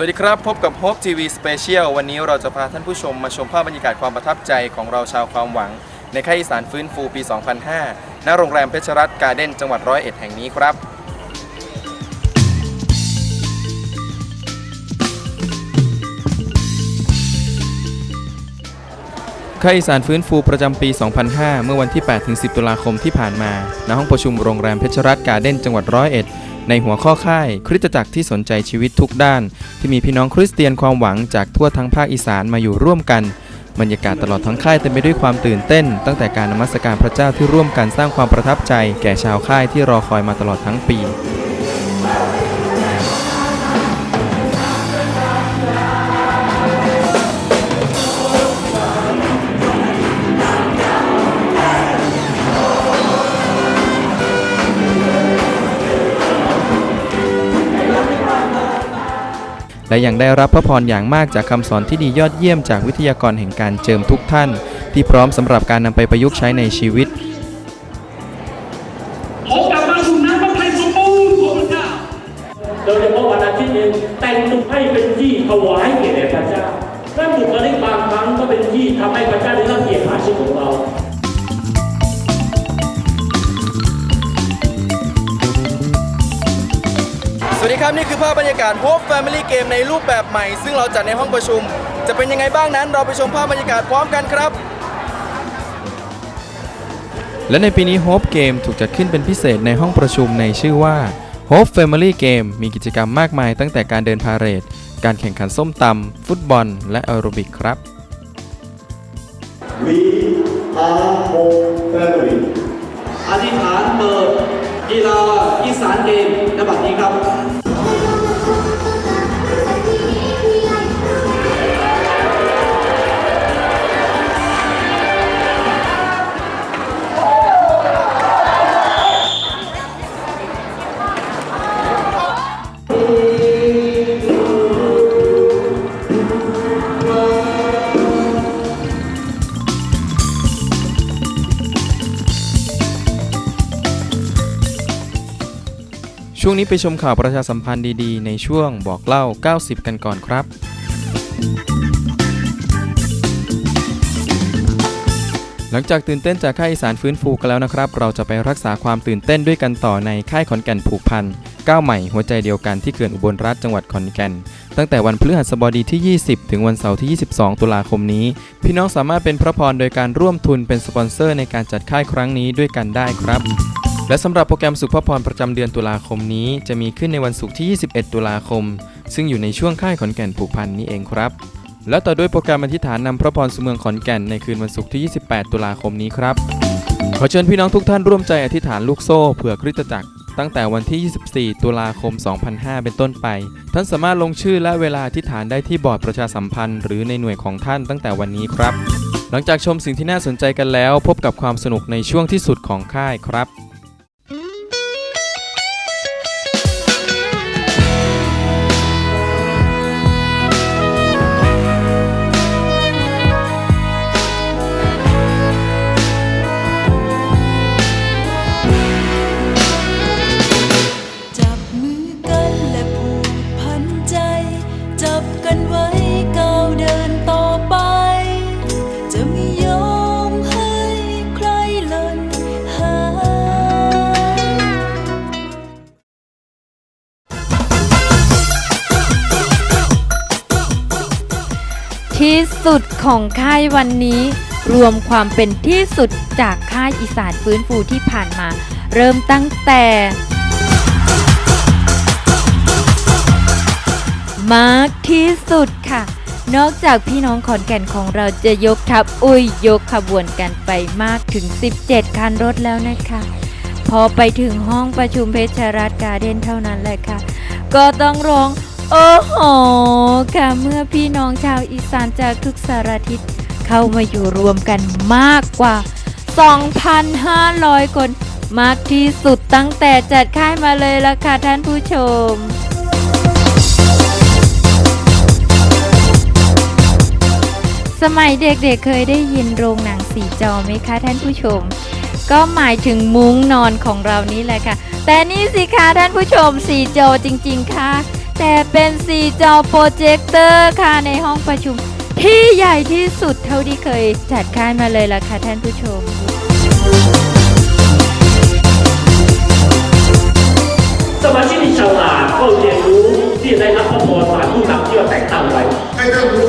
สวัสดีครับ พบกับ Hope TV Special วันนี้เราจะพาท่านผู้ชมมาชมภาพบรรยากาศความประทับใจของเราชาวความหวัง ในค่ายอีสานฟื้นฟูปี 2005 ณ โรงแรมเพชรรัตน์การ์เด้นจังหวัดร้อยเอ็ดแห่งนี้ครับ ค่ายอีสานฟื้นฟูประจำปี 2005 เมื่อวันที่ 8-10 ตุลาคมที่ผ่านมา ณ ห้องประชุมโรงแรมเพชรรัตน์การ์เด้นจังหวัดร้อยเอ็ด ในหัวข้อค่ายคริสตจักรที่สนใจชีวิตทุกด้าน ที่มีพี่น้องคริสเตียนความหวังจากทั่วทั้งภาคอีสานมาอยู่ร่วมกัน บรรยากาศตลอดทั้งค่ายเต็มไปด้วยความตื่นเต้น ตั้งแต่การนมัสการพระเจ้าที่ร่วมกันสร้างความประทับใจ แก่ชาวค่ายที่รอคอยมาตลอดทั้งปี และยังได้รับพระพรอย่างมากจากคำสอนที่ดียอดเยี่ยมจากวิทยากรแห่งการเจิมทุกท่าน ที่พร้อมสำหรับการนำไปประยุกต์ใช้ในชีวิตขอกลับมาสู่น้ำพระทัยสมบูรณ์ของพระเจ้าโดยเฉพาะวันอาทิตย์เองแต่งตัวให้เป็นที่ถวายแก่พระเจ้าและบุคลิกบางครั้งก็เป็นที่ทำให้พระเจ้าได้รับเกียรติผ่าชีวิตของเรา ครับนี่คือภาพบรรยากาศ Hope Family Game ในรูปแบบใหม่ ซึ่งเราจัดในห้องประชุม จะเป็นยังไงบ้างนั้น เราไปชมภาพบรรยากาศพร้อมกันครับ และในปีนี้ Hope Game ถูกจัดขึ้นเป็นพิเศษในห้องประชุมในชื่อว่า Hope Family Game มีกิจกรรมมากมายตั้งแต่การเดินพาเหรด การแข่งขันส้มตำ ฟุตบอล และแอโรบิกครับ We are home family. อธิษฐานเปิดกีฬาอีสานเกมในบัดนี้ครับ ช่วงนี้ไปชมข่าวประชาสัมพันธ์ดีๆ ในช่วงบอกเล่า 90 กันก่อนครับ หลังจากตื่นเต้นจากค่ายอีสานฟื้นฟูกันแล้วนะครับ เราจะไปรักษาความตื่นเต้นด้วยกันต่อในค่ายขอนแก่นผูกพันก้าวใหม่หัวใจเดียวกันที่เขื่อนอุบลรัฐจังหวัดขอนแก่น ตั้งแต่วันพฤหัสบดีที่ 20 ถึงวันเสาร์ที่ 22 ตุลาคมนี้ พี่น้องสามารถเป็นพระพรโดยการร่วมทุนเป็นสปอนเซอร์ในการจัดค่ายครั้งนี้ด้วยกันได้ครับ และสำหรับโปรแกรมสุขพระพรประจำเดือนตุลาคมนี้ จะมีขึ้นในวันศุกร์ที่ 21 ตุลาคม ซึ่งอยู่ในช่วงค่ายขอนแก่นผูกพันนี้เองครับ และต่อด้วยโปรแกรมอธิษฐานนำพระพรสุเมืองขอนแก่นในคืนวันศุกร์ที่ 28 ตุลาคมนี้ครับ ขอเชิญพี่น้องทุกท่านร่วมใจอธิษฐานลูกโซ่เผื่อคริสตจักร ตั้งแต่วันที่ 24 ตุลาคม 2005 เป็นต้นไป ท่านสามารถลงชื่อและเวลาอธิษฐานได้ที่บอร์ดประชาสัมพันธ์ หรือในหน่วยของท่านตั้งแต่วันนี้ครับ หลังจากชมสิ่งที่น่าสนใจกันแล้ว พบกับความสนุกในช่วงที่สุดของค่ายครับ ที่สุดของค่ายวันนี้ รวมความเป็นที่สุดจากค่ายอีสานฟื้นฟูที่ผ่านมา เริ่มตั้งแต่ มากที่สุดค่ะ นอกจากพี่น้องขอนแก่นของเราจะยกทัพอุ้ยยกขบวนกันไปมากถึง 17 คันรถแล้วนะคะ พอไปถึงห้องประชุมเพชรรัตน์การ์เด้นเท่านั้นแหละค่ะ ก็ต้องร้อง โอ้โห ค่ะ เมื่อพี่น้องชาวอีสานจากทุกสารทิศเข้ามาอยู่รวมกันมากกว่า 2,500 คน มากที่สุดตั้งแต่จัดค่ายมาเลยละค่ะท่านผู้ชมสมัยเด็กๆเเคยได้ยินโรงหนังสีจอไหมคะท่านผู้ชม ก็หมายถึงมุ้งนอนของเรานี่แหละค่ะ แต่นี่สิคะท่านผู้ชมสีจอจริง ๆค่ะ แต่เป็นสีจอโปรเจคเตอร์ค่ะในห้องประชุม ที่ใหญ่ที่สุดเท่าที่เคยจัดค่ายมาเลยล่ะค่ะท่านผู้ชม สมาชิกที่ฉลาดก็เรียนรู้ที่ได้รับพระพรผ่านผู้นำที่เราแต่งตั้งไว้ ให้ท่านรู้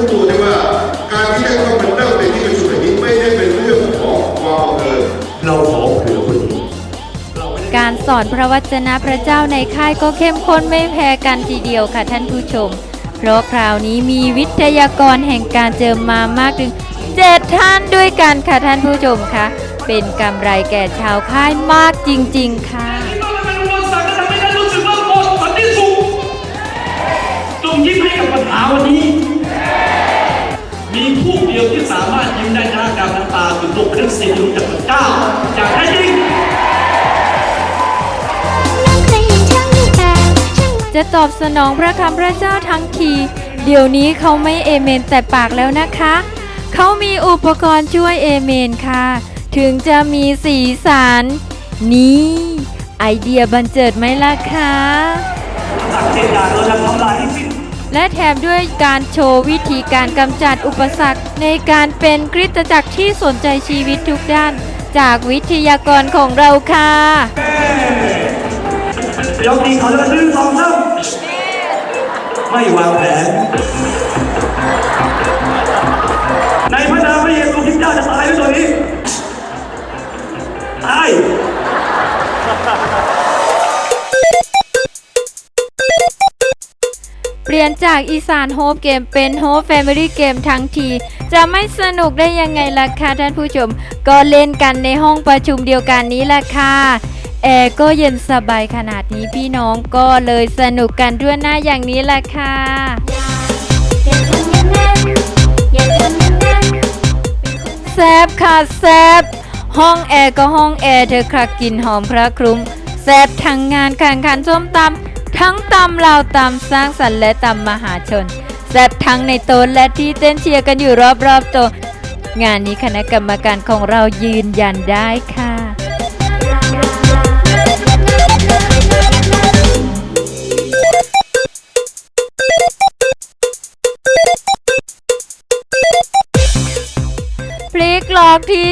อนพระวจนะพระเจ้าในค่ายก็เข้มข้นไม่แพ้กันทีเดียวค่ะท่านผู้ชม เพราะคราวนี้มีวิทยากรแห่งการเจิมมามากถึงเจ็ดท่านด้วยกันค่ะท่านผู้ชมคะเป็นกำไรแก่ชาวค่ายมากจริง ๆ ค่ะเราเป็นอุปสรรคก็ทำให้ท่านรู้สึกว่าโกรธสันติสุขจงยิ้มให้กับปัญหาวันนี้ มีผู้เดียวที่สามารถยิ้มได้ท่ากลางน้ำตาคือตัวคริสต์ที่รู้จักพระเจ้าอย่างแท้จริง จะตอบสนองพระคำพระเจ้าทั้งที เดี๋ยวนี้เขาไม่เอเมนแต่ปากแล้วนะคะ เขามีอุปกรณ์ช่วยเอเมนค่ะ ถึงจะมีสีสัน นี่ ไอเดียบันเจิดไหมล่ะคะจากเจดางเราจะทำลายให้สิ้นและแถมด้วยการโชว์วิธีการกำจัดอุปสรรค ในการเป็นคริสตจักรที่สนใจชีวิตทุกด้าน จากวิทยากรของเราค่ะยกดีเขาจะซื้อสองซ้ำ ไม่วางแผน ในพระนามพระเยซูคริสต์เจ้าจะตายด้วยตัวนี้ตายเปลี่ยนจากอีสานโฮปเกมเป็นโฮปแฟมิลี่เกมทั้งที จะไม่สนุกได้ยังไงล่ะคะท่านผู้ชม ก็เล่นกันในห้องประชุมเดียวกันนี้แหละค่ะ แอร์ก็เย็นสบายขนาดนี้พี่น้องก็เลยสนุกกันทั่วหน้าอย่างนี้แหละค่ะแซบค่ะแซบห้องแอร์ก็ห้องแอร์เธอค่ะกลินหอมพระคลุ้มแซบทั้งงานแข่งขันส้มตำทั้งตำลาตำสร้างสรรค์และตำมหาชนแซบทั้งในโต๊ะและที่เต้นเชียร์กันอยู่รอบๆโต๊ะงานนี้คณะกรรมการของเรายืนยันได้ค่ะ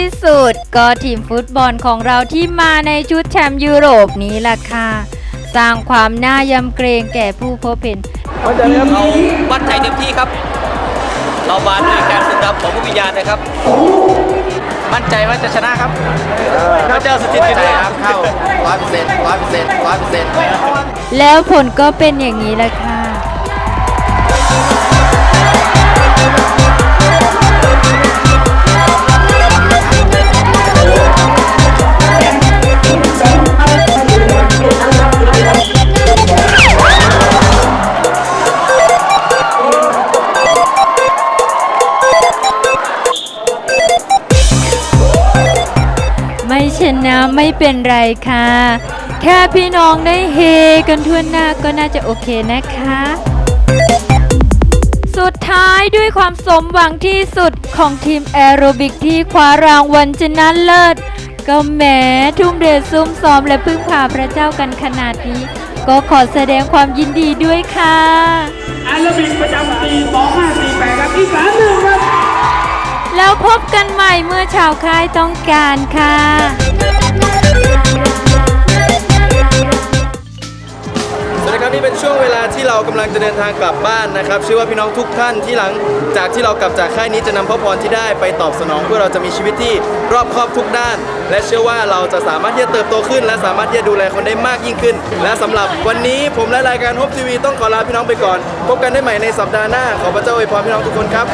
ที่สุด ก็ทีมฟุตบอลของเราที่มาในชุดแชมป์ยุโรปนี้ล่ะค่ะ สร้างความน่ายำเกรงแก่ผู้พบเห็นเราวัดใจเต็มที่ครับ เรามาด้วยการซึมซับของผู้วิญญาณนะครับ มั่นใจว่าจะชนะครับพระเจ้าสถิตอยู่ในครับเข้าร้อยเปอร์เซ็นต์ร้อยเปอร์เซ็นต์ร้อยเปอร์เซ็นต์แล้วผลก็เป็นอย่างนี้แหละค่ะ นะไม่เป็นไรค่ะ แค่พี่น้องได้เฮกันทั่วหน้าก็น่าจะโอเคนะคะ สุดท้ายด้วยความสมหวังที่สุดของทีมแอโรบิกที่คว้ารางวัลชนะเลิศ ก็แหมทุ่มเทซุ่มซ้อมและพึ่งพาพระเจ้ากันขนาดนี้ ก็ขอแสดงความยินดีด้วยค่ะแอโรบิกประจำปี2548ครับอีกสามหนึ่งครับแล้วพบกันใหม่เมื่อชาวค่ายต้องการค่ะ ที่เรากำลังจะเดินทางกลับบ้านนะครับเชื่อว่าพี่น้องทุกท่านที่หลังจากที่เรากลับจากค่ายนี้จะนำพระพรที่ได้ไปตอบสนอง เพื่อเราจะมีชีวิตที่รอบครอบทุกด้าน และเชื่อว่าเราจะสามารถที่จะเติบโตขึ้น และสามารถที่จะดูแลคนได้มากยิ่งขึ้น และสำหรับวันนี้ผมและรายการฮบทีวีต้องขอลาพี่น้องไปก่อน พบกันได้ใหม่ในสัปดาห์หน้าขอพระเจ้าอวยพรพี่น้องทุกคนครับ